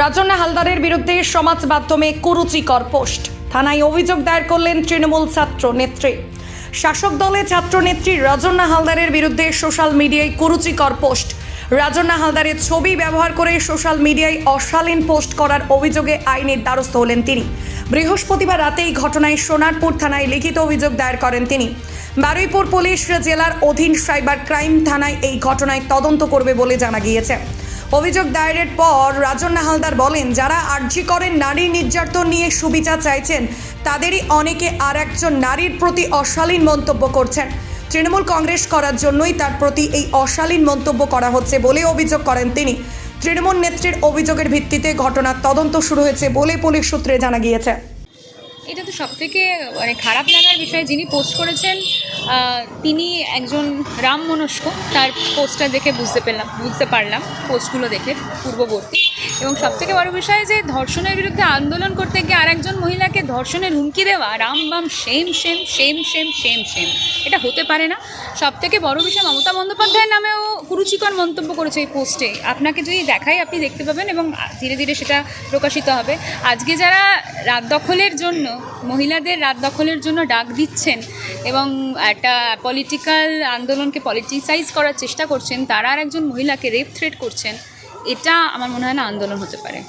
রাজন্না হালদারের বিরুদ্ধে সমাজ মাধ্যমে কুরুচিকর পোস্ট। থানায় অভিযোগ দায়ের করলেন তৃণমূল ছাত্র নেত্রী। শাসক দলের ছাত্র নেত্রী রাজন্না হালদারের বিরুদ্ধে সোশ্যাল মিডিয়ায় কুরুচিকর পোস্ট। রাজন্না হালদারের ছবি ব্যবহার করে সোশ্যাল মিডিয়ায় অশালীন পোস্ট করার অভিযোগে আইনের দ্বারস্থ হলেন তিনি। বৃহস্পতিবার রাতে এই ঘটনায় সোনারপুর থানায় লিখিত অভিযোগ দায়ের করেন তিনি। বারুইপুর পুলিশ জেলার অধীন সাইবার ক্রাইম থানায় এই ঘটনায় তদন্ত করবে বলে জানা গিয়েছে। অভিযোগ দায়েরের পর রাজন্না হালদার বলেন, যারা আর্জি করেন নারী নির্যাতন নিয়ে সুবিচার চাইছেন, তাদেরই অনেকে আর একজন নারীর প্রতি অশালীন মন্তব্য করছেন। তৃণমূল কংগ্রেস করার জন্যই তার প্রতি এই অশালীন মন্তব্য করা হচ্ছে বলে অভিযোগ করেন তিনি। তৃণমূল নেত্রীর অভিযোগের ভিত্তিতে ঘটনার তদন্ত শুরু হয়েছে বলে পুলিশ সূত্রে জানা গিয়েছে। এটা তো সব থেকে মানে খারাপ লাগার বিষয় যিনি পোস্ট করেছেন তিনি একজন রাম মনস্ক তার পোস্টটা দেখে বুঝতে পেলাম, বুঝতে পারলাম পোস্টগুলো দেখে পূর্ববর্তী। এবং সব থেকে বড় বিষয় যে ধর্ষণের বিরুদ্ধে আন্দোলন করতে গিয়ে আর একজন মহিলাকে ধর্ষণের হুমকি দেওয়া, রাম বাম same same same same same same, এটা হতে পারে না। সব থেকে বড় বিষয় মমতা বন্দ্যোপাধ্যায়ের নামেও কুরুচিকর মন্তব্য করেছে এই পোস্টে। আপনাকে যদি দেখাই, আপনি দেখতে পাবেন এবং ধীরে ধীরে সেটা প্রকাশিত হবে। আজকে যারা রাত দখলের জন্য, মহিলাদের রাত দখলের জন্য ডাক দিচ্ছেন এবং একটা পলিটিক্যাল আন্দোলনকে পলিটিসাইজ করার চেষ্টা করছেন, তারা আর একজন মহিলাকে রেপ থ্রেট করছেন, এটা আমার মনে হয় না আন্দোলন হতে পারে।